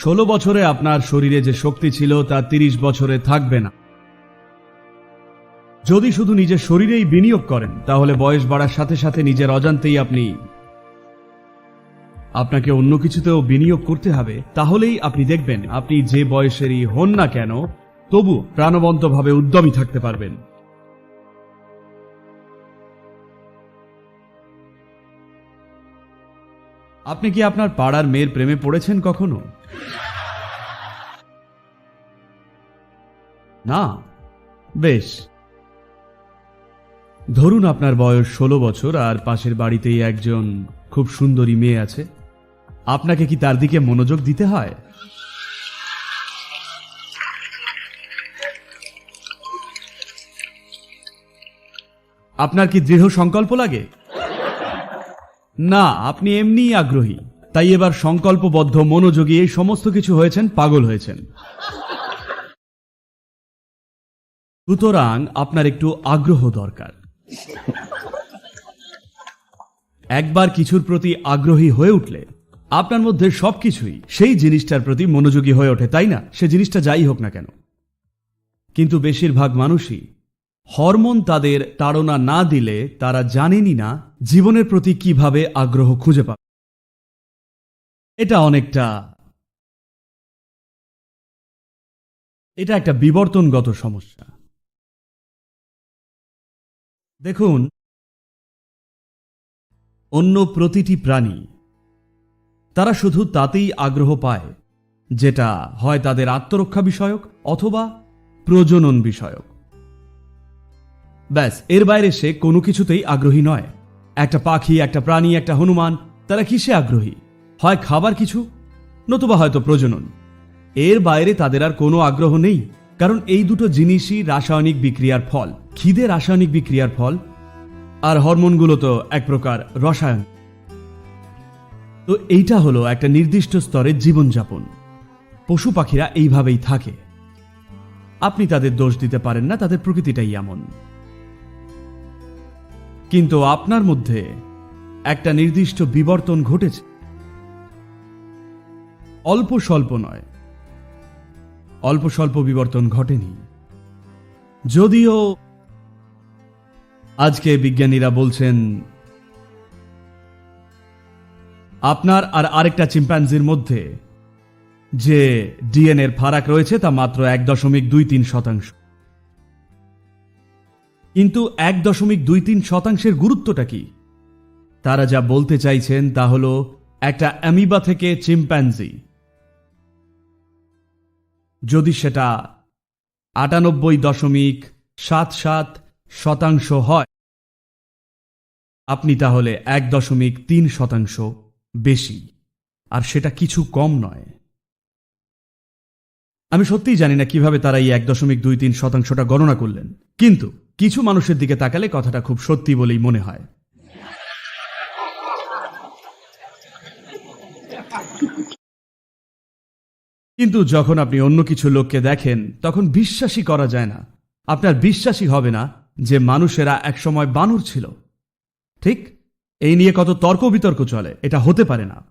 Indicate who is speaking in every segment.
Speaker 1: ষোলো বছরে আপনার শরীরে যে শক্তি ছিল তা তিরিশ বছরে থাকবে না। যদি শুধু নিজের শরীরেই বিনিয়োগ করেন, তাহলে বয়স বাড়ার সাথে সাথে নিজের অজান্তেই আপনি আপনাকে অন্য কিছুতেও বিনিয়োগ করতে হবে, তাহলেই আপনি দেখবেন আপনি যে বয়সেরই হন না কেন, তবু প্রাণবন্তভাবে উদ্যমী থাকতে পারবেন। আপনি কি আপনার পাড়ার মেয়ের প্রেমে পড়েছেন কখনো? না। বেশ। ধরুন আপনার বয়স ষোলো বছর আর পাশের বাড়িতেই একজন খুব সুন্দরী মেয়ে আছে। আপনাকে কি তার দিকে মনোযোগ দিতে হয়? আপনার কি দৃঢ় সংকল্প লাগে? না, আপনি এমনিই আগ্রহী। তাই এবার সংকল্পবদ্ধ, মনোযোগী, এই সমস্ত কিছু হয়েছেন, পাগল হয়েছেন। সুতরাং আপনার একটু আগ্রহ দরকার। একবার কিছুর প্রতি আগ্রহী হয়ে উঠলে, আপনার মধ্যে সবকিছুই সেই জিনিসটার প্রতি মনোযোগী হয়ে ওঠে, তাই না? সে জিনিসটা যাই হোক না কেন। কিন্তু বেশিরভাগ মানুষই হরমোন তাদের তাড়না না দিলে তারা জানেনই না জীবনের প্রতি কীভাবে আগ্রহ খুঁজে পাবে। এটা অনেকটা এটা একটা বিবর্তনগত সমস্যা। দেখুন, অন্য প্রতিটি প্রাণী, তারা শুধু তাতেই আগ্রহ পায়, যেটা হয় তাদের আত্মরক্ষা বিষয়ক অথবা প্রজনন বিষয়ক। ব্যাস, এর বাইরে সে কোনো কিছুতেই আগ্রহী নয়। একটা পাখি, একটা প্রাণী, একটা হনুমান, তারা কিসে আগ্রহী? হয় খাবার কিছু? নতুবা হয়তো প্রজনন। এর বাইরে তাদের আর কোনো আগ্রহ নেই, কারণ এই দুটো জিনিসই রাসায়নিক বিক্রিয়ার ফল। খিদে রাসায়নিক বিক্রিয়ার ফল। আর হরমোনগুলো তো এক প্রকার রসায়ন। তো এইটা হলো একটা নির্দিষ্ট স্তরের জীবনযাপন। পশু পাখিরা এইভাবেই থাকে। আপনি তাদের দোষ দিতে পারেন না, তাদের প্রকৃতিটাই এমন। কিন্তু আপনার মধ্যে একটা নির্দিষ্ট বিবর্তন ঘটেছে। অল্প স্বল্প নয়। অল্প স্বল্প বিবর্তন ঘটেনি। যদিও আজকে বিজ্ঞানীরা বলছেন, আপনার আর আরেকটা চিম্পাঞ্জির মধ্যে যে ডিএনএর ফারাক রয়েছে তা মাত্র এক দশমিক দুই তিন শতাংশ। কিন্তু এক দশমিক দুই তিন শতাংশের গুরুত্বটা কি? তারা যা বলতে চাইছেন তা হল একটা অ্যামিবা থেকে চিম্প্যাঞ্জি যদি সেটা আটানব্বই দশমিক সাত সাত শতাংশ হয়, আপনি তাহলে এক দশমিক তিন শতাংশ বেশি। আর সেটা কিছু কম নয়। আমি সত্যিই জানি না কীভাবে তারা এই এক দশমিক দুই তিন শতাংশটা গণনা করলেন। কিন্তু কিছু মানুষের দিকে তাকালে কথাটা খুব সত্যি বলেই মনে হয়। কিন্তু যখন আপনি অন্য কিছু লোককে দেখেন, তখন বিশ্বাসই করা যায় না। আপনার বিশ্বাসই হবে না যে মানুষেরা একসময় বানর ছিল। ঠিক? এই নিয়ে কত তর্ক বিতর্ক চলে, এটা হতে পারে না।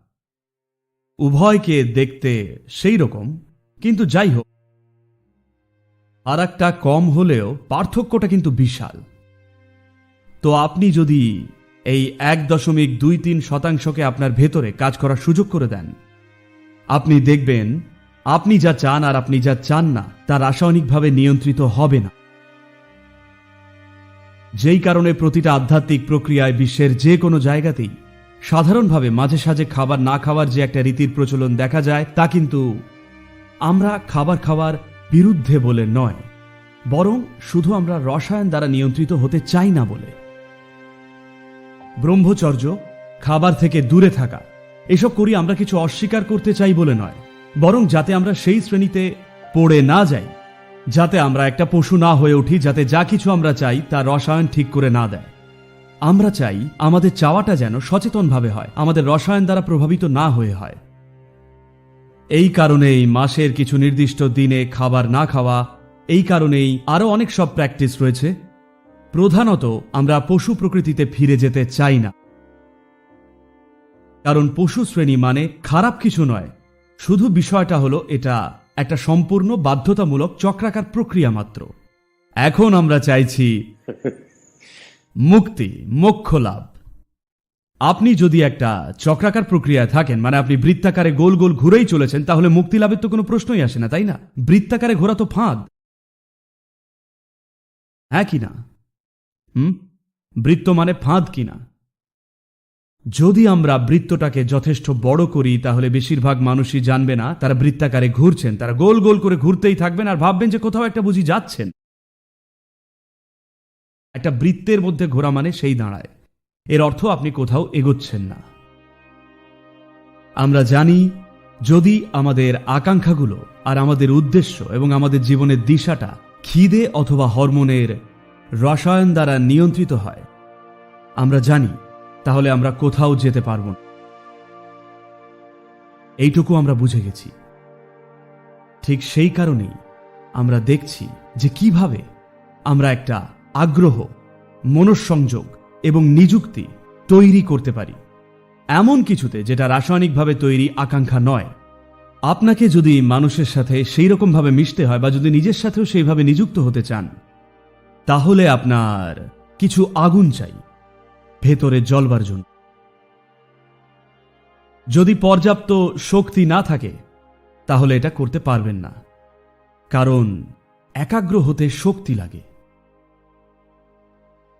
Speaker 1: উভয়কে দেখতে সেই রকম, কিন্তু যাই হোক আর একটা কম হলেও পার্থক্যটা কিন্তু বিশাল। তো আপনি যদি এই এক দশমিক দুই তিন শতাংশকে আপনার ভেতরে কাজ করার সুযোগ করে দেন, আপনি দেখবেন আপনি যা চান আর আপনি যা চান না, তা রাসায়নিকভাবে নিয়ন্ত্রিত হবে না। যেই কারণে প্রতিটা আধ্যাত্মিক প্রক্রিয়ায় বিশ্বের যে কোনো জায়গাতেই, সাধারণভাবে মাঝে সাঝে খাবার না খাওয়ার যে একটা রীতির প্রচলন দেখা যায়, তা কিন্তু আমরা খাবার খাওয়ার বিরুদ্ধে বলে নয়, বরং শুধু আমরা রসায়ন দ্বারা নিয়ন্ত্রিত হতে চাই না বলে। ব্রহ্মচর্য, খাবার থেকে দূরে থাকা, এসব করি আমরা কিছু অস্বীকার করতে চাই বলে নয়, বরং যাতে আমরা সেই শ্রেণীতে পড়ে না যাই, যাতে আমরা একটা পশু না হয়ে উঠি, যাতে যা কিছু আমরা চাই তা রসায়ন ঠিক করে না দেয়। আমরা চাই আমাদের চাওয়াটা যেন সচেতনভাবে হয়, আমাদের রসায়ন দ্বারা প্রভাবিত না হয়ে হয়। এই কারণেই মাসের কিছু নির্দিষ্ট দিনে খাবার না খাওয়া এই কারণেই আরও অনেক সব প্র্যাকটিস রয়েছে। প্রধানত আমরা পশু প্রকৃতিতে ফিরে যেতে চাই না। কারণ পশু শ্রেণি মানে খারাপ কিছু নয়। শুধু বিষয়টা হলো এটা একটা সম্পূর্ণ বাধ্যতামূলক চক্রাকার প্রক্রিয়া মাত্র। এখন আমরা চাইছি মুক্তি মোক্ষ লাভ। আপনি যদি একটা চক্রাকার প্রক্রিয়ায় থাকেন মানে আপনি বৃত্তাকারে গোল গোল ঘুরেই চলেছেন, তাহলে মুক্তি লাভের তো কোনো প্রশ্নই আসে না, তাই না? বৃত্তাকারে ঘোরা তো ফাঁদ। হ্যাঁ কি না? হুম? বৃত্ত মানে ফাঁদ কিনা যদি আমরা বৃত্তটাকে যথেষ্ট বড় করি, তাহলে বেশিরভাগ মানুষই জানবে না, তারা বৃত্তাকারে ঘুরছেন, তারা গোল গোল করে ঘুরতেই থাকবেন আর ভাববেন যে কোথাও একটা বুঝি যাচ্ছেন। একটা বৃত্তের মধ্যে ঘোরা মানে সেই দাঁড়ায়। এর অর্থ আপনি কোথাও এগোচ্ছেন না। আমরা জানি, যদি আমাদের আকাঙ্ক্ষাগুলো আর আমাদের উদ্দেশ্য এবং আমাদের জীবনের দিশাটা খিদে অথবা হরমোনের রসায়ন দ্বারা নিয়ন্ত্রিত হয়, আমরা জানি, তাহলে আমরা কোথাও যেতে পারব না। এইটুকু আমরা বুঝে গেছি। ঠিক সেই কারণেই আমরা দেখছি যে কীভাবে আমরা একটা আগ্রহ, মনঃসংযোগ এবং নিযুক্তি তৈরি করতে পারি। এমন কিছুতে যেটা রাসায়নিকভাবে তৈরি আকাঙ্ক্ষা নয়। আপনাকে যদি মানুষের সাথে সেই রকমভাবে মিশতে হয় বা যদি নিজের সাথেও সেইভাবে নিযুক্ত হতে চান, তাহলে আপনার কিছু আগুন চাই, ভেতরে জ্বলবার জন্য যদি পর্যাপ্ত শক্তি না থাকে, তাহলে এটা করতে পারবেন না। কারণ একাগ্র হতে শক্তি লাগে।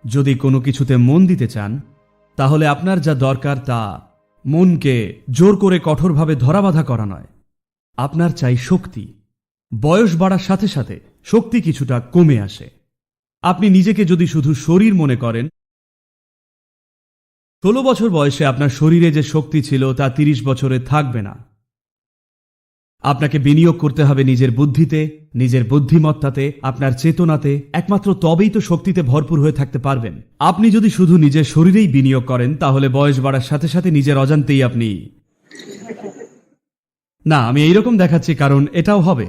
Speaker 1: যদি কোনো কিছুতে মন দিতে চান, তাহলে আপনার যা দরকার তা মনকে জোর করে কঠোরভাবে ধরাবাধা করা নয়। আপনার চাই শক্তি। বয়স বাড়ার সাথে সাথে শক্তি কিছুটা কমে আসে। আপনি নিজেকে যদি শুধু শরীর মনে করেন, ষোলো বছর বয়সে আপনার শরীরে যে শক্তি ছিল তা তিরিশ বছরে থাকবে না। আপনাকে বিনিয়োগ করতে হবে নিজের বুদ্ধিতে, নিজের বুদ্ধিমত্তাতে, আপনার চেতনাতে, একমাত্র তবেই তো শক্তিতে ভরপুর হয়ে থাকতে পারবেন। আপনি যদি শুধু নিজের শরীরেই বিনিয়োগ করেন, তাহলে বয়স বাড়ার সাথে সাথে নিজের অজান্তেই আপনি না, আমি এইরকম দেখাচ্ছি কারণ এটাও হবে।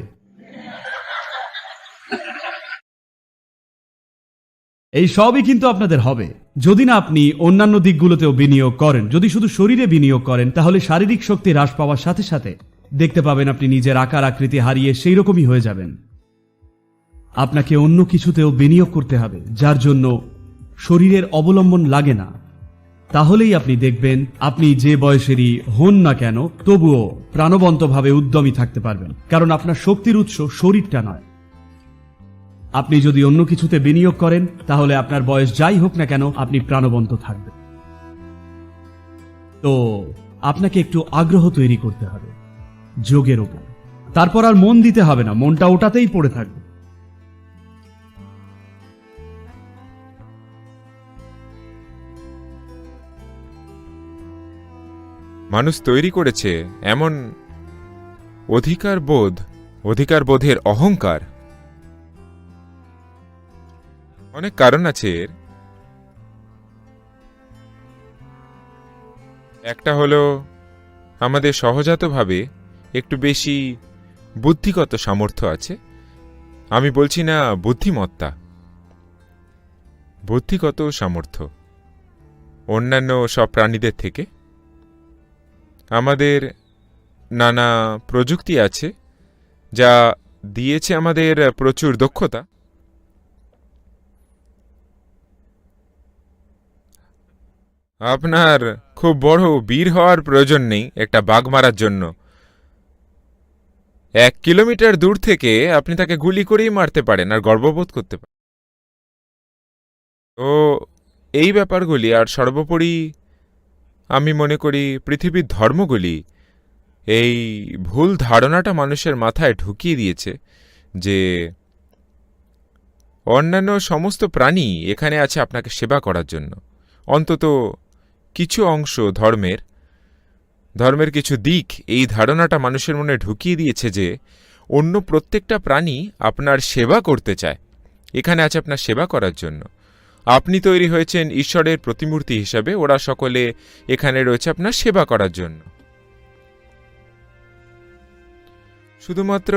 Speaker 1: এই সবই কিন্তু আপনাদের হবে। যদি না আপনি অন্যান্য দিকগুলোতেও বিনিয়োগ করেন, যদি শুধু শরীরে বিনিয়োগ করেন, তাহলে শারীরিক শক্তি হ্রাস পাওয়ার সাথে সাথে দেখতে পাবেন আপনি নিজের আকার আকৃতি হারিয়ে সেই রকমই হয়ে যাবেন। আপনাকে অন্য কিছুতেও বিনিয়োগ করতে হবে, যার জন্য শরীরের অবলম্বন লাগে না। তাহলেই আপনি দেখবেন, আপনি যে বয়সেরই হন না কেন, তবুও প্রাণবন্তভাবে উদ্যমী থাকতে পারবেন, কারণ আপনার শক্তির উৎস শরীরটা নয়। আপনি যদি অন্য কিছুতে বিনিয়োগ করেন, তাহলে আপনার বয়স যাই হোক না কেন, আপনি প্রাণবন্ত থাকবেন। তো, আপনাকে একটু আগ্রহ তৈরি করতে হবে। যোগের ওপর। তারপর আর মন দিতে হবে না, মনটা ওটাতেই পড়ে থাকবে।
Speaker 2: মানুষ তৈরি করেছে এমন অধিকার বোধ, অধিকার বোধের অহংকার। অনেক কারণ আছে এর। একটা হলো আমাদের সহজাতভাবে একটু বেশি বুদ্ধিগত সামর্থ্য আছে। আমি বলছি না বুদ্ধিমত্তা। বুদ্ধিগত সামর্থ্য। অন্যান্য সব প্রাণীদের থেকে। আমাদের নানা প্রযুক্তি আছে যা দিয়েছে আমাদের প্রচুর দক্ষতা। আপনার খুব বড় বীর হওয়ার প্রয়োজন নেই একটা বাঘ মারার জন্য। এক কিলোমিটার দূর থেকে আপনি তাকে গুলি করেই মারতে পারেন আর গর্ববোধ করতে পারেন। তো এই ব্যাপারগুলি আর সর্বোপরি আমি মনে করি পৃথিবীর ধর্মগুলি এই ভুল ধারণাটা মানুষের মাথায় ঢুকিয়ে দিয়েছে যে অন্যান্য সমস্ত প্রাণী এখানে আছে আপনাকে সেবা করার জন্য। অন্তত কিছু অংশ ধর্মের ধর্মের কিছু দিক এই ধারণাটা মানুষের মনে ঢুকিয়ে দিয়েছে যে অন্য প্রত্যেকটা প্রাণী আপনার সেবা করতে চায়। এখানে আছে আপনার সেবা করার জন্য। আপনি তৈরি হয়েছেন ঈশ্বরের প্রতিমূর্তি হিসাবে, ওরা সকলে এখানে রয়েছে আপনার সেবা করার জন্য। শুধুমাত্র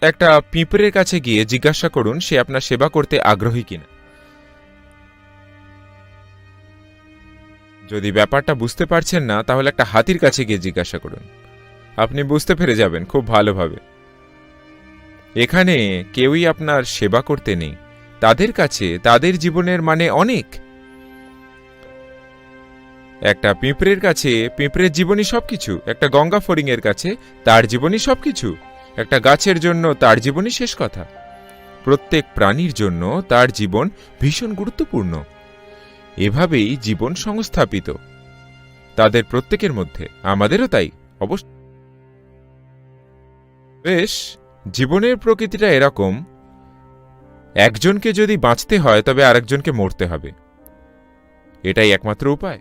Speaker 2: একটা পিঁপড়ের কাছে গিয়ে জিজ্ঞাসা করুন, সে আপনার সেবা করতে আগ্রহী কিনা। যদি ব্যাপারটা বুঝতে পারছেন না, তাহলে একটা হাতির কাছে গিয়ে জিজ্ঞাসা করুন। আপনি বুঝতে পেরে যাবেন খুব ভালোভাবে। এখানে কেউই আপনার সেবা করতে নেই। তাদের কাছে তাদের জীবনের মানে অনেক। একটা পিঁপড়ের কাছে, পিঁপড়ের জীবনই সবকিছু। একটা গঙ্গা ফড়িংয়ের কাছে, তার জীবনই সবকিছু। একটা গাছের জন্য তার জীবনই শেষ কথা। প্রত্যেক প্রাণীর জন্য তার জীবন ভীষণ গুরুত্বপূর্ণ। এভাবেই জীবন সংস্থাপিত। তাদের প্রত্যেকের মধ্যে, আমাদেরও তাই, অবশ্য বেশ, জীবনের প্রকৃতিটা এরকম। একজনকে যদি বাঁচতে হয়, তবে আরেকজনকে মরতে হবে। এটাই একমাত্র উপায়।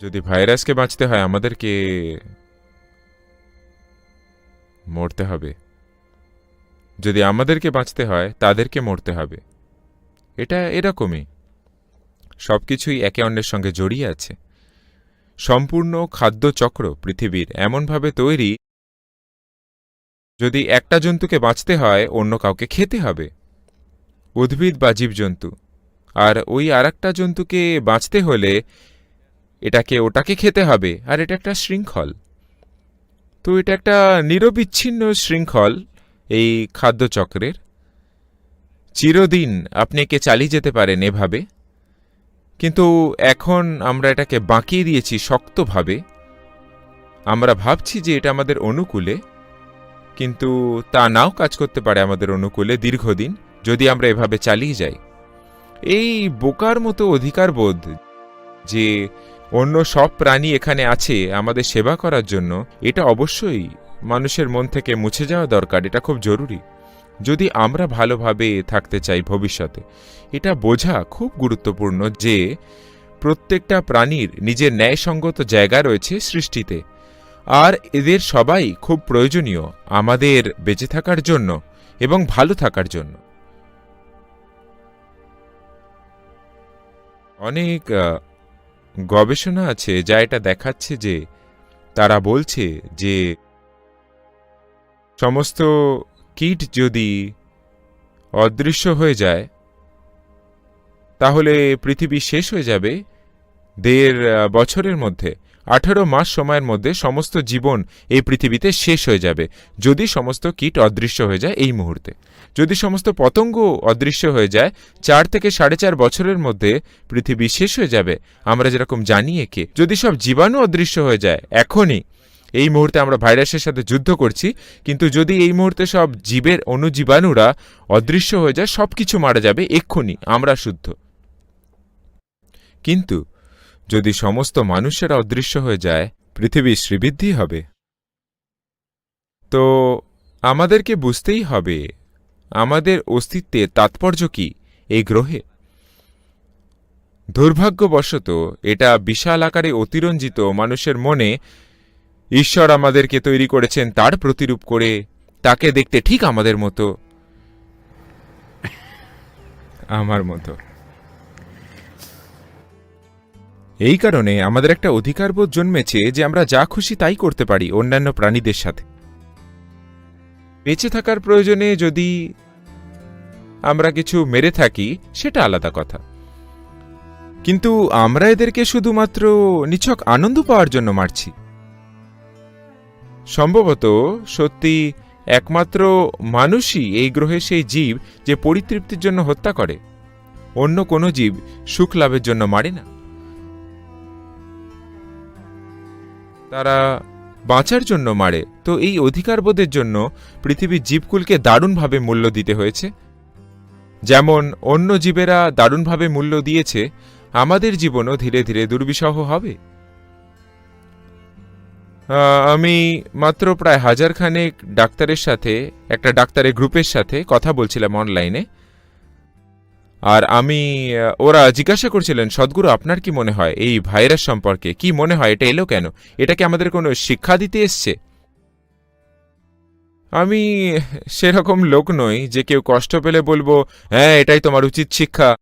Speaker 2: যদি ভাইরাসকে বাঁচতে হয়, আমাদেরকে মরতে হবে। যদি আমাদেরকে বাঁচতে হয়, তাদেরকে মরতে হবে। এটা এরকমই। সব কিছুই একে অন্যের সঙ্গে জড়িয়ে আছে। সম্পূর্ণ খাদ্যচক্র পৃথিবীর এমনভাবে তৈরি যদি একটা জন্তুকে বাঁচতে হয়, অন্য কাউকে খেতে হবে। উদ্ভিদ বা জীবজন্তু। আর ওই আর জন্তুকে বাঁচতে হলে এটাকে ওটাকে খেতে হবে, আর এটা একটা শৃঙ্খল। তো এটা একটা নিরবিচ্ছিন্ন শৃঙ্খল এই খাদ্যচক্রের। চিরদিন আপনি একে চালিয়ে যেতে পারেন এভাবে। কিন্তু এখন আমরা এটাকে বাঁকিয়ে দিয়েছি শক্তভাবে। আমরা ভাবছি যে এটা আমাদের অনুকূলে, কিন্তু তা নাও কাজ করতে পারে আমাদের অনুকূলে দীর্ঘদিন, যদি আমরা এভাবে চালিয়ে যাই। এই বোকার মতো অধিকারবোধ যে অন্য সব প্রাণী এখানে আছে আমাদের সেবা করার জন্য, এটা অবশ্যই মানুষের মন থেকে মুছে যাওয়া দরকার, এটা খুব জরুরি। যদি আমরা ভালোভাবে থাকতে চাই ভবিষ্যতে। এটা বোঝা খুব গুরুত্বপূর্ণ যে, প্রত্যেকটা প্রাণীর নিজের ন্যায়সঙ্গত জায়গা রয়েছে সৃষ্টিতে। আর এদের সবাই খুব প্রয়োজনীয় আমাদের বেঁচে থাকার জন্য এবং ভালো থাকার জন্য। অনেক গবেষণা আছে যা এটা দেখাচ্ছে যে, তারা বলছে যে, সমস্ত কীট যদি অদৃশ্য হয়ে যায়, তাহলে পৃথিবী শেষ হয়ে যাবে দেড় বছরের মধ্যে। আঠারো মাস সময়ের মধ্যে সমস্ত জীবন এই পৃথিবীতে শেষ হয়ে যাবে, যদি সমস্ত কীট অদৃশ্য হয়ে যায় এই মুহূর্তে। যদি সমস্ত পতঙ্গ অদৃশ্য হয়ে যায়, চার থেকে সাড়ে চার বছরের মধ্যে পৃথিবী শেষ হয়ে যাবে। আমরা যেরকম জানি একে। যদি সব জীবাণু অদৃশ্য হয়ে যায়, এখনই এই মুহূর্তে আমরা ভাইরাসের সাথে যুদ্ধ করছি, কিন্তু যদি এই মুহূর্তে সব জীবের অণুজীবাণুরা অদৃশ্য হয়ে যায় সব কিছু মারা যাবে এক্ষুনি, আমরা শুদ্ধ। কিন্তু যদি সমস্ত মানুষেরা অদৃশ্য হয়ে যায়, পৃথিবীর শ্রীবৃদ্ধি হবে। তো আমাদেরকে বুঝতেই হবে, আমাদের অস্তিত্বের তাৎপর্য কি এই গ্রহে? দুর্ভাগ্যবশত এটা বিশাল আকারে অতিরঞ্জিত মানুষের মনে ঈশ্বর আমাদেরকে তৈরি করেছেন তার প্রতিরূপ করে, তাকে দেখতে ঠিক আমাদের মতো। আমার মতো। এই কারণে আমাদের একটা অধিকারবোধ জন্মেছে যে আমরা যা খুশি তাই করতে পারি অন্যান্য প্রাণীদের সাথে। বেঁচে থাকার প্রয়োজনে যদি আমরা কিছু মেরে থাকি, সেটা আলাদা কথা। কিন্তু আমরা এদেরকে শুধুমাত্র নিছক আনন্দ পাওয়ার জন্য মারছি। সম্ভবত সত্যি একমাত্র মানুষই এই গ্রহে সেই জীব যে পরিতৃপ্তির জন্য হত্যা করে। অন্য কোনো জীব সুখ লাভের জন্য মারে না। তারা বাঁচার জন্য মারে। তো এই অধিকারবোধের জন্য পৃথিবীর জীবকুলকে দারুণভাবে মূল্য দিতে হয়েছে। যেমন অন্য জীবেরা দারুণভাবে মূল্য দিয়েছে, আমাদের জীবনও ধীরে ধীরে দুর্বিষহ হবে। আমি মাত্র প্রায় হাজার খানেক ডাক্তারের সাথে, একটা ডাক্তারের গ্রুপের সাথে কথা বলছিলাম অনলাইনে। আর আমি ওরা জিজ্ঞাসা করছিলেন, সদ্গুরু, আপনার কি মনে হয় এই ভাইরাস সম্পর্কে? কি মনে হয়? এটা এলো কেন? এটা কি আমাদের কোনো শিক্ষা দিতে এসছে? আমি সেরকম লোক নই যে কেউ কষ্ট পেলে বলব হ্যাঁ এটাই তোমার উচিত শিক্ষা।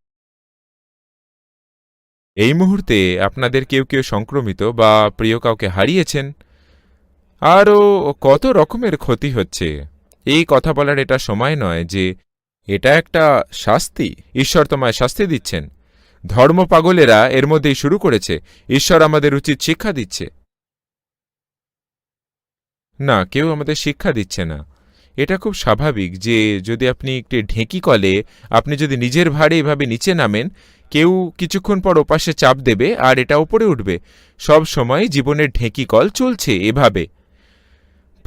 Speaker 2: এই মুহূর্তে আপনাদের কেউ কেউ সংক্রমিত বা প্রিয় কাউকে হারিয়েছেন আরও কত রকমের ক্ষতি হচ্ছে? এই কথা বলার এটা সময় নয় যে এটা একটা শাস্তি। ঈশ্বর তোমায় শাস্তি দিচ্ছেন। ধর্মপাগলেরা এর মধ্যেই শুরু করেছে। ঈশ্বর আমাদের উচিত শিক্ষা দিচ্ছে। না, কেউ আমাদের শিক্ষা দিচ্ছে না। এটা খুব স্বাভাবিক যে যদি আপনি একটি ঢেঁকি কলে আপনি যদি নিজের ভারে এভাবে নিচে নামেন, কেউ কিছুক্ষণ পর ওপাশে চাপ দেবে আর এটা উপরে উঠবে। সব সময় জীবনের ঢেঁকি কল চলছে এভাবে।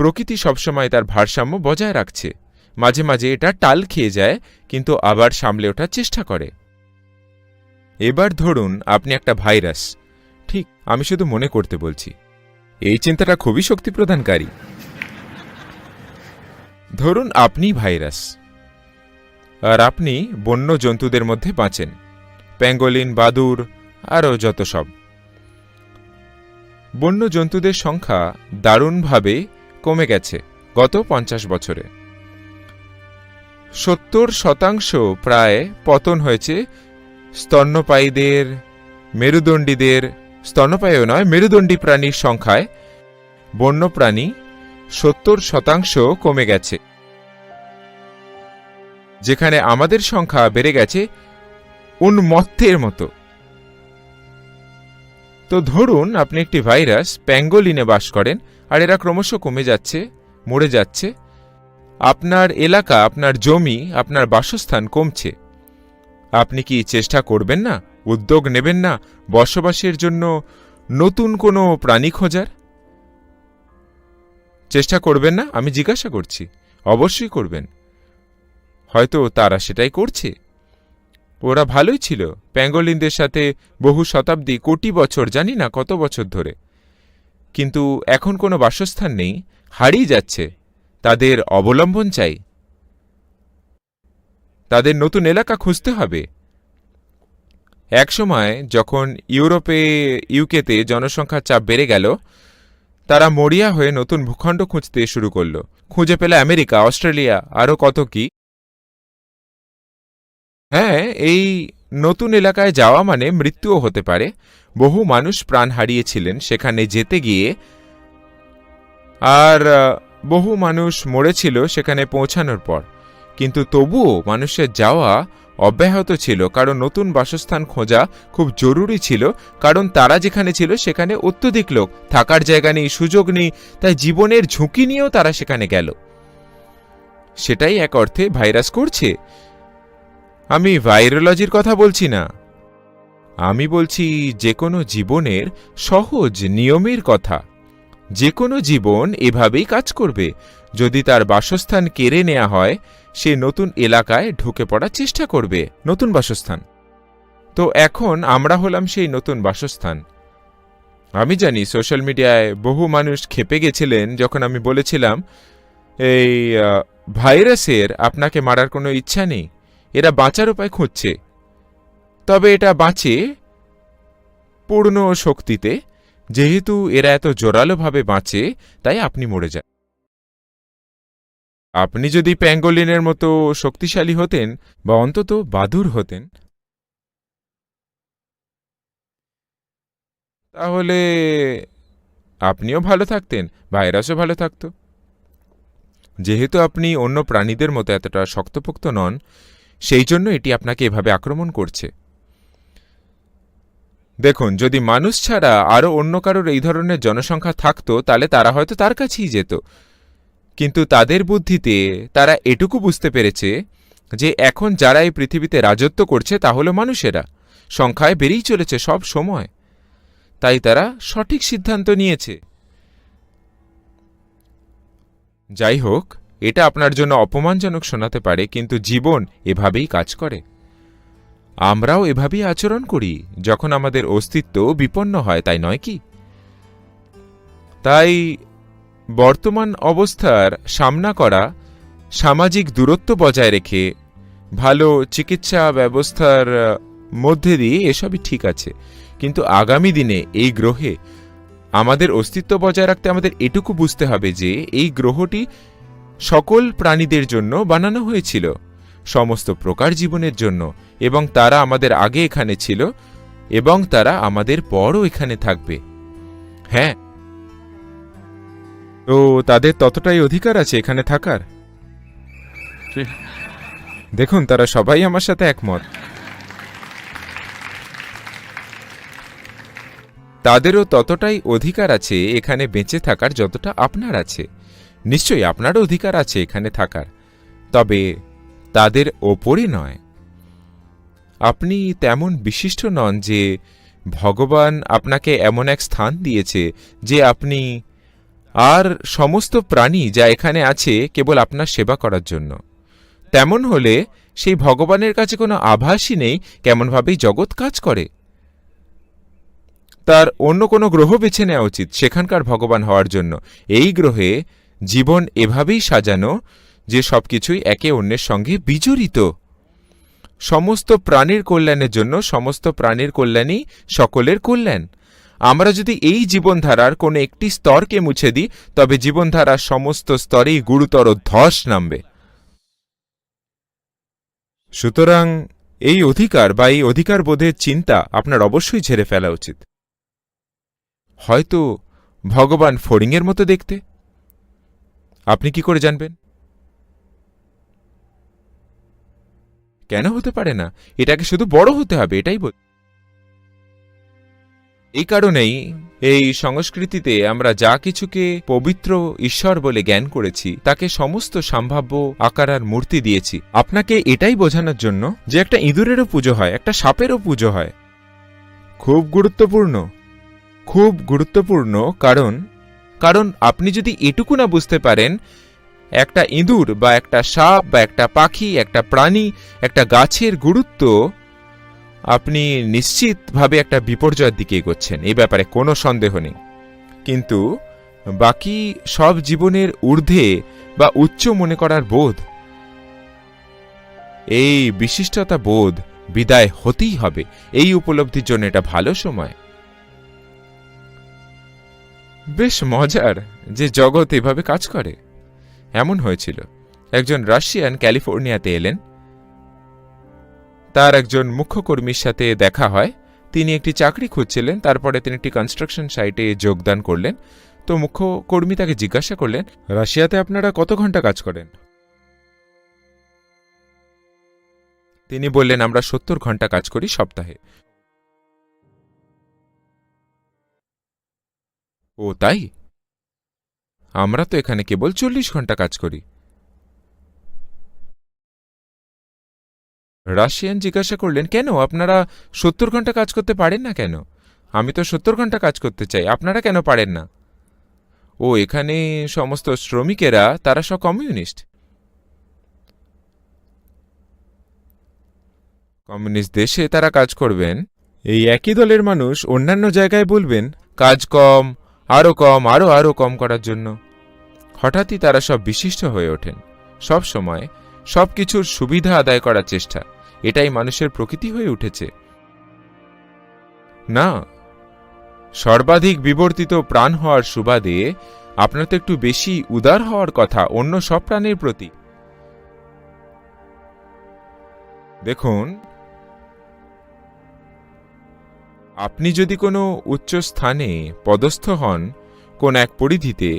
Speaker 2: প্রকৃতি সবসময় তার ভারসাম্য বজায় রাখছে। মাঝে মাঝে এটা টাল খেয়ে যায়, কিন্তু আবার সামলে ওঠার চেষ্টা করে। এবার ধরুন, আপনি একটা ভাইরাস। ঠিক, আমি শুধু মনে করতে বলছি। এই চিন্তাটা খুবই শক্তি প্রদানকারী ধরুন, আপনি ভাইরাস। আর আপনি বন্য জন্তুদের মধ্যে বাঁচেন। প্যাঙ্গোলিন, বাদুর, আরও যত সব। বন্য জন্তুদের সংখ্যা দারুণভাবে কমে গেছে গত পঞ্চাশ বছরে। সত্তর শতাংশ প্রায় পতন হয়েছে স্তন্যপায়ীদের, মেরুদণ্ডীদের, স্তন্যপায়ীও নয়, মেরুদণ্ডী প্রাণীর সংখ্যায়। বন্যপ্রাণী সত্তর শতাংশ কমে গেছে। যেখানে আমাদের সংখ্যা বেড়ে গেছে উন্মত্তের মতো। তো ধরুন আপনি একটি ভাইরাস প্যাঙ্গোলিনে বাস করেন আর এরা ক্রমশ কমে যাচ্ছে, মরে যাচ্ছে। আপনার এলাকা, আপনার জমি, আপনার বাসস্থান কমছে। আপনি কি চেষ্টা করবেন না, উদ্যোগ নেবেন না বসবাসের জন্য নতুন কোনো প্রাণী খোঁজার? চেষ্টা করবেন না? আমি জিজ্ঞাসা করছি। অবশ্যই করবেন। হয়তো তারা সেটাই করছে। ওরা ভালোই ছিল। প্যাঙ্গোলিনদের সাথে বহু শতাব্দী, কোটি বছর, জানি না কত বছর ধরে। কিন্তু এখন কোনো বাসস্থান নেই, হারিয়ে যাচ্ছে। তাদের অবলম্বন চাই। তাদের নতুন এলাকা খুঁজতে হবে। একসময় যখন ইউরোপে, ইউকেতে জনসংখ্যার চাপ বেড়ে গেল, তারা মরিয়া হয়ে নতুন ভূখণ্ড খুঁজতে শুরু করল। খুঁজে পেলে আমেরিকা, অস্ট্রেলিয়া, আরও কত কি। হ্যাঁ এই নতুন এলাকায় যাওয়া মানে মৃত্যুও হতে পারে। বহু মানুষ প্রাণ হারিয়েছিলেন সেখানে যেতে গিয়ে। আর বহু মানুষ মরেছিল সেখানে পৌঁছানোর পর। কিন্তু তবুও মানুষের যাওয়া অব্যাহত ছিল, কারণ নতুন বাসস্থান খোঁজা খুব জরুরি ছিল, কারণ তারা যেখানে ছিল সেখানে অত্যধিক লোক, থাকার জায়গা নেই, সুযোগ নেই, তাই জীবনের ঝুঁকি নিয়েও তারা সেখানে গেল। সেটাই এক অর্থে ভাইরাস করছে। আমি ভাইরোলজির কথা বলছি না। আমি বলছি যে কোনো জীবনের সহজ নিয়মের কথা। যে কোনো জীবন এভাবেই কাজ করবে। যদি তার বাসস্থান কেড়ে নেওয়া হয়, সে নতুন এলাকায় ঢুকে পড়ার চেষ্টা করবে, নতুন বাসস্থান। তো এখন আমরা হলাম সেই নতুন বাসস্থান। আমি জানি সোশ্যাল মিডিয়ায় বহু মানুষ খেপে গেছিলেন যখন আমি বলেছিলাম, এই ভাইরাসের আপনাকে মারার কোনো ইচ্ছা নেই। এরা বাঁচার উপায় খুঁজছে। তবে এটা বাঁচে পূর্ণ শক্তিতে, যেহেতু এরা এত জোরালোভাবে বাঁচে, তাই আপনি মরে যান। আপনি যদি প্যাঙ্গোলিনের মতো শক্তিশালী হতেন বা অন্তত বাদুর হতেন, তাহলে আপনিও ভালো থাকতেন ভাইরাসও ভালো থাকতো। যেহেতু আপনি অন্য প্রাণীদের মতো এতটা শক্তপোক্ত নন সেই জন্য এটি আপনাকে এভাবে আক্রমণ করছে। দেখুন, যদি মানুষ ছাড়া আরও অন্য কারোর এই ধরনের জনসংখ্যা থাকতো, তাহলে তারা হয়তো তার কাছেই যেত। কিন্তু তাদের বুদ্ধিতে তারা এটুকু বুঝতে পেরেছে যে এখন যারা এই পৃথিবীতে রাজত্ব করছে, তা হলো মানুষেরা। সংখ্যায় বেড়েই চলেছে সব সময়। তাই তারা সঠিক সিদ্ধান্ত নিয়েছে। যাই হোক এটা আপনার জন্য অপমানজনক শোনাতে পারে, কিন্তু জীবন এভাবেই কাজ করে। আমরাও এভাবেই আচরণ করি, যখন আমাদের অস্তিত্ব বিপন্ন হয়, তাই নয় কি? তাই বর্তমান অবস্থার সামনা করা সামাজিক দূরত্ব বজায় রেখে ভালো চিকিৎসা ব্যবস্থার মধ্যে দিয়ে এসবই ঠিক আছে। কিন্তু আগামী দিনে এই গ্রহে আমাদের অস্তিত্ব বজায় রাখতে আমাদের এটুকু বুঝতে হবে যে, এই গ্রহটি সকল প্রাণীদের জন্য বানানো হয়েছিল সমস্ত প্রকার জীবনের জন্য এবং তারা আমাদের আগে এখানে ছিল এবং তারা আমাদের পরও এখানে থাকবে। হ্যাঁ। তো তাদের ততটাই অধিকার আছে এখানে থাকার? দেখুন তারা সবাই আমার সাথে একমত। তাদেরও ততটাই অধিকার আছে এখানে বেঁচে থাকার যতটা আপনার আছে। নিশ্চয়ই আপনারও অধিকার আছে এখানে থাকার। তবে তাদের ওপরই নয়। আপনি তেমন বিশিষ্ট নন যে ভগবান আপনাকে এমন এক স্থান দিয়েছে যে আপনি আর সমস্ত প্রাণী যা এখানে আছে কেবল আপনার সেবা করার জন্য। তেমন হলে সেই ভগবানের কাছে কোনো আভাসই নেই কেমনভাবেই জগৎ কাজ করে। তার অন্য কোনো গ্রহ বেছে নেওয়া উচিত সেখানকার ভগবান হওয়ার জন্য। এই গ্রহে জীবন এভাবেই সাজানো যে সব কিছুই একে অন্যের সঙ্গে বিজড়িত। সমস্ত প্রাণীর কল্যাণের জন্য সমস্ত প্রাণীর কল্যাণই সকলের কল্যাণ। আমরা যদি এই জীবনধারার কোনো একটি স্তরকে মুছে দিই, তবে জীবনধারার সমস্ত স্তরেই গুরুতর ধস নামবে। সুতরাং এই অধিকার বা এই অধিকার বোধের চিন্তা আপনার অবশ্যই ঝেড়ে ফেলা উচিত। হয়তো ভগবান ফড়িংয়ের মতো দেখতে। আপনি কি করে জানবেন? কেন হতে পারে না? এটাকে শুধু বড় হতে হবে, এটাই বল এই কারণেই এই সংস্কৃতিতে আমরা যা কিছুকে পবিত্র ঈশ্বর বলে জ্ঞান করেছি, তাকে সমস্ত সম্ভাব্য আকার আর মূর্তি দিয়েছি। আপনাকে এটাই বোঝানোর জন্য যে একটা ইঁদুরেরও পুজো হয়, একটা সাপেরও পুজো হয়। খুব গুরুত্বপূর্ণ। খুব গুরুত্বপূর্ণ কারণ কারণ আপনি যদি এটুকু না বুঝতে পারেন, একটা ইঁদুর বা একটা সাপ বা একটা পাখি, একটা প্রাণী, একটা গাছের গুরুত্ব, আপনি নিশ্চিতভাবে একটা বিপর্যয়ের দিকে এগোচ্ছেন। এই ব্যাপারে কোনো সন্দেহ নেই। কিন্তু বাকি সব জীবনের ঊর্ধ্বে বা উচ্চ মনে করার বোধ, এই বিশিষ্টতা বোধ বিদায় হতেই হবে। এই উপলব্ধির জন্য এটা ভালো সময়। বেশ মজার যে জগৎ এভাবে কাজ করে। এমন হয়েছিল। একজন রাশিয়ান ক্যালিফোর্নিয়াতে এলেন। তার একজন মুখ্য কর্মীর সাথে দেখা হয়। তিনি একটি চাকরি খুঁজছিলেন, তারপরে তিনি একটি কনস্ট্রাকশন সাইটে যোগদান করলেন। তো মুখ্য কর্মী তাকে জিজ্ঞাসা করলেন, রাশিয়াতে আপনারা কত ঘণ্টা কাজ করেন? তিনি বললেন, আমরা সত্তর ঘণ্টা কাজ করি সপ্তাহে। ও তাই? আমরা তো এখানে কেবল চল্লিশ ঘণ্টা কাজ করি। রাশিয়ান জিজ্ঞাসা করলেন কেন? আপনারা সত্তর ঘণ্টা কাজ করতে পারেন না কেন? আমি তো সত্তর ঘণ্টা কাজ করতে চাই আপনারা কেন পারেন না? ও এখানে সমস্ত শ্রমিকেরা তারা সব কমিউনিস্ট। কমিউনিস্ট দেশে তারা কাজ করবেন। এই একই দলের মানুষ অন্যান্য জায়গায় বলবেন কাজ কম আরও কম আরও আরও কম করার জন্য। হঠাৎই তারা সব বিশিষ্ট হয়ে ওঠেন। সব সময় সব কিছুর সুবিধা আদায় করার চেষ্টা। এটাই মানুষের প্রকৃতি হয়ে উঠেছে। না, সর্বাধিক বিবর্তিত প্রাণ হওয়ার সুবাদে আপনার তো একটু বেশি উদার হওয়ার কথা, অন্য সব প্রাণীর প্রতি। দেখুন আপনি যদি কোনো উচ্চ স্থানে পদস্থ হন কোন এক পরিধিতে,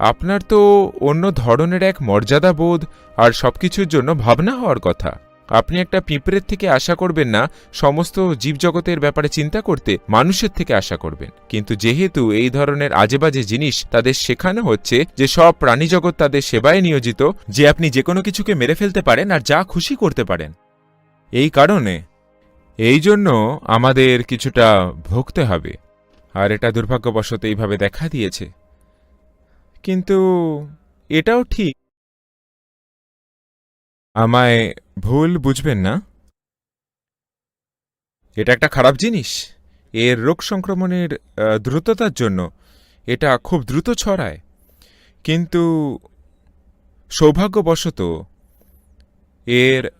Speaker 2: আপনার তো অন্য ধরনের এক মর্যাদাবোধ আর সবকিছুর জন্য ভাবনা হওয়ার কথা। আপনি একটা পিঁপড়ের থেকে আশা করবেন না, সমস্ত জীবজগতের ব্যাপারে চিন্তা করতে মানুষের থেকে আশা করবেন। কিন্তু যেহেতু এই ধরনের আজেবাজে জিনিস তাদের শেখানো হচ্ছে যে সব প্রাণীজগৎ তাদের সেবায় নিয়োজিত, যে আপনি যে কোনো কিছুকে মেরে ফেলতে পারেন আর যা খুশি করতে পারেন। এই কারণে এই জন্য আমাদের কিছুটা ভুগতে হবে। আর এটা দুর্ভাগ্যবশত এইভাবে দেখা দিয়েছে। কিন্তু এটাও ঠিক। আমায় ভুল বুঝবেন না? এটা একটা খারাপ জিনিস। এর রোগ সংক্রমণের দ্রুততার জন্য এটা খুব দ্রুত ছড়ায়। কিন্তু সৌভাগ্যবশত এর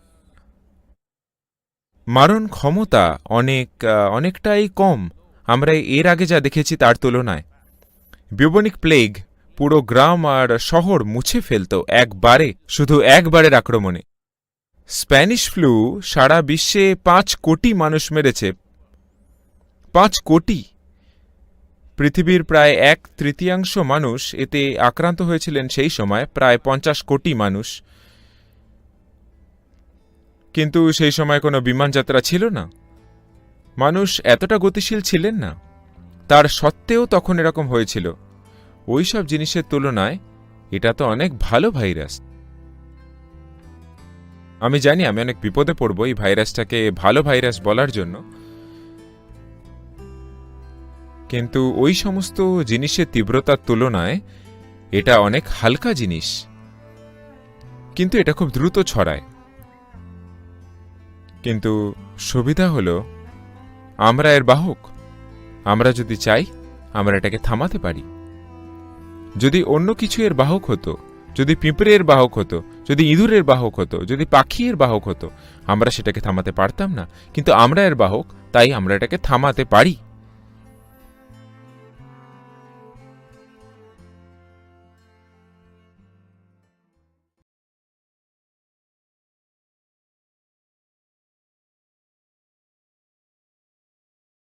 Speaker 2: মারণ ক্ষমতা অনেক অনেকটাই কম। আমরা এর আগে যা দেখেছি তার তুলনায়। বিউবনিক প্লেগ পুরো গ্রাম আর শহর মুছে ফেলত একবারে, শুধু একবারের আক্রমণে। স্প্যানিশ ফ্লু সারা বিশ্বে পাঁচ কোটি মানুষ মেরেছে। পাঁচ কোটি? পৃথিবীর প্রায় এক তৃতীয়াংশ মানুষ এতে আক্রান্ত হয়েছিলেন সেই সময়, প্রায় পঞ্চাশ কোটি মানুষ। কিন্তু সেই সময় কোনো বিমান যাত্রা ছিল না। মানুষ এতটা গতিশীল ছিলেন না। তার সত্ত্বেও তখন এরকম হয়েছিল। ওই সব জিনিসের তুলনায় এটা তো অনেক ভালো ভাইরাস। আমি জানি আমি অনেক বিপদে পড়ব এই ভাইরাসটাকে ভালো ভাইরাস বলার জন্য। কিন্তু ওই সমস্ত জিনিসের তীব্রতার তুলনায় এটা অনেক হালকা জিনিস। কিন্তু এটা খুব দ্রুত ছড়ায়। কিন্তু সুবিধা হলো, আমরা এর বাহক। আমরা যদি চাই, আমরা এটাকে থামাতে পারি। যদি অন্য কিছু এর বাহক হতো, যদি পিঁপড়ের বাহক হতো, যদি ইঁদুরের বাহক হতো, যদি পাখির বাহক হতো, আমরা সেটাকে থামাতে পারতাম না। কিন্তু আমরা এর বাহক, তাই আমরা এটাকে থামাতে পারি।